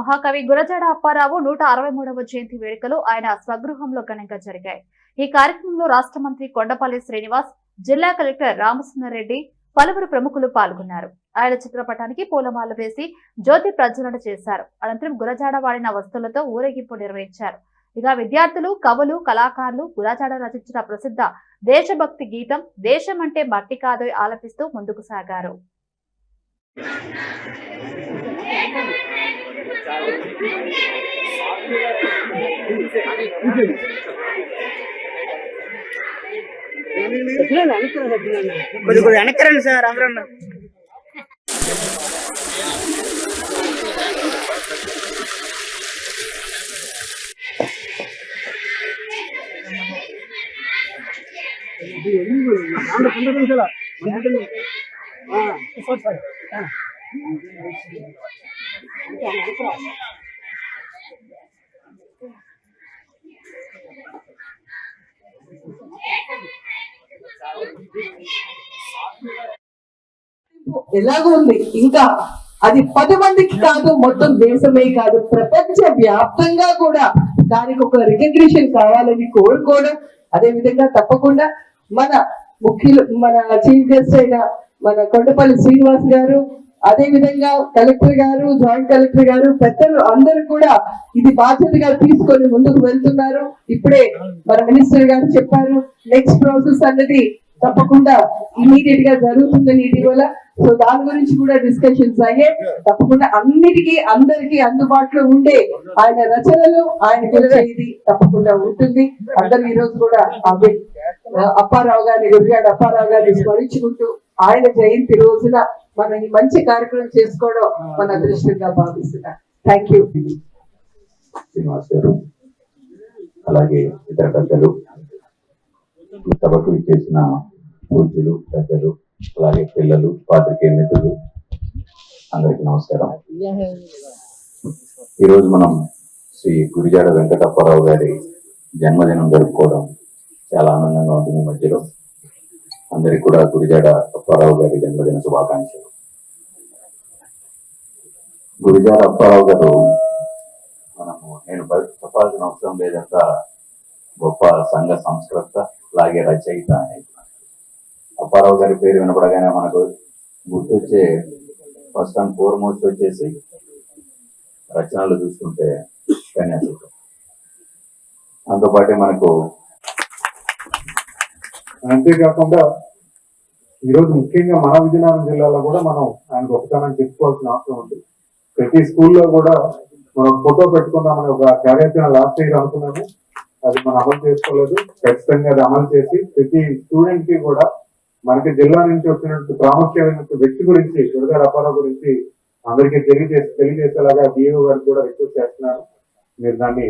మహాకవి గురజాడ అప్పారావు నూట అరవై మూడవ జయంతి వేడుకలు ఆయన స్వగృహంలో ఘనంగా జరిగాయి. ఈ కార్యక్రమంలో రాష్ట్ర మంత్రి కొండపల్లి శ్రీనివాస్ జిల్లా కలెక్టర్ రామసుందర్రెడ్డి పలువురు ప్రముఖులు పాల్గొన్నారు. ఆయన చిత్రపటానికి పూలమాల వేసి జ్యోతి ప్రజ్వలన చేశారు. అనంతరం గురజాడ వాడిన వస్తువులతో ఊరేగింపు నిర్వహించారు. ఇక విద్యార్థులు కవులు కళాకారులు గురజాడ రచించిన ప్రసిద్ధ దేశభక్తి గీతం దేశం అంటే మట్టి కాదో ఆలపిస్తూ ముందుకు సాగారు. கொஞ்சம் கொஞ்சம் அணைக்கிறேன் சார் ராமரண்ணா நாங்கள் பண்ணுறதுன்னு சொல்ல ஆ சார் சார் ఎలాగో ఉంది? ఇంకా అది పది మందికి కాదు మొత్తం దేశమే కాదు ప్రపంచ వ్యాప్తంగా కూడా దానికి ఒక రికగ్నిషన్ కావాలని కోరుకోవడం అదే విధంగా తప్పకుండా మన ముఖ్యులు మన చీఫ్ గెస్ట్ అయిన మన కొండపల్లి శ్రీనివాస్ గారు అదే విధంగా కలెక్టర్ గారు జాయింట్ కలెక్టర్ గారు పెద్దలు అందరూ కూడా ఇది బాధ్యతగా తీసుకొని ముందుకు వెళ్తున్నారు. ఇప్పుడే మన మినిస్టర్ గారు చెప్పారు నెక్స్ట్ ప్రాసెస్ అన్నది తప్పకుండా ఇమీడియట్గా జరుగుతుందని ఇటీవల సో దాని గురించి కూడా డిస్కషన్స్ అయ్యాయి తప్పకుండా అన్నిటికీ అందరికి అందుబాటులో ఉండే ఆయన రచనలు ఆయన ఇది తప్పకుండా ఉంటుంది. అందరూ ఈ రోజు కూడా అప్పారావు గారిని గురిగాడు అప్పారావు గారిని స్మరించుకుంటూ ఆయన జయంతి రోజున మనం ఈ మంచి కార్యక్రమం చేసుకోవడం మన అదృష్టంగా భావిస్తున్నా. థ్యాంక్ యూ శ్రీనివాస్ గారు అలాగే ఇతర పెద్దలు సభకు ఇచ్చేసిన పూజ్యులు పెద్దలు అలాగే పిల్లలు పాత్రికేయ మిత్రులు అందరికీ నమస్కారం. ఈరోజు మనం శ్రీ గురిజాడ వెంకటప్పారావు గారి జన్మదినం జరుపుకోవడం చాలా ఆనందంగా ఉంటుంది మధ్యలో. అందరికి కూడా గురిజాడ అప్పారావు గారి జన్మదిన శుభాకాంక్షలు. గురిజాడ అప్పారావు గారు మనము నేను చెప్పాల్సిన అవసరం లేదంత గొప్ప సంఘ సంస్కృత అలాగే రచయిత అప్పారావు గారి పేరు వినపడగానే మనకు గుర్తొచ్చే ఫస్ట్ అండ్ ఫోర్మోస్ట్ వచ్చేసి రచనలు చూసుకుంటే కన్యాశుల్కం దాంతోపాటే మనకు అంతేకాకుండా ఈరోజు ముఖ్యంగా మన విజయనగరం జిల్లాలో కూడా మనం ఆయన గొప్పతనాన్ని చెప్పుకోవాల్సిన అవసరం ఉంది. ప్రతి స్కూల్లో కూడా మనం ఫోటో పెట్టుకుందామని ఒక కార్యాచరణ లాస్ట్ ఇయర్ అనుకున్నాము. అది మనం అమలు చేసుకోలేదు. ఖచ్చితంగా అది అమలు చేసి ప్రతి స్టూడెంట్కి కూడా మనకి జిల్లా నుంచి వచ్చినట్టు ప్రాముఖ్యమైన వ్యక్తి గురించి దుర్గా అపారా గురించి అందరికీ తెలియజేసి తెలియజేసేలాగా డిఓ గారికి కూడా రిక్వెస్ట్ చేస్తున్నారు మీరు దాన్ని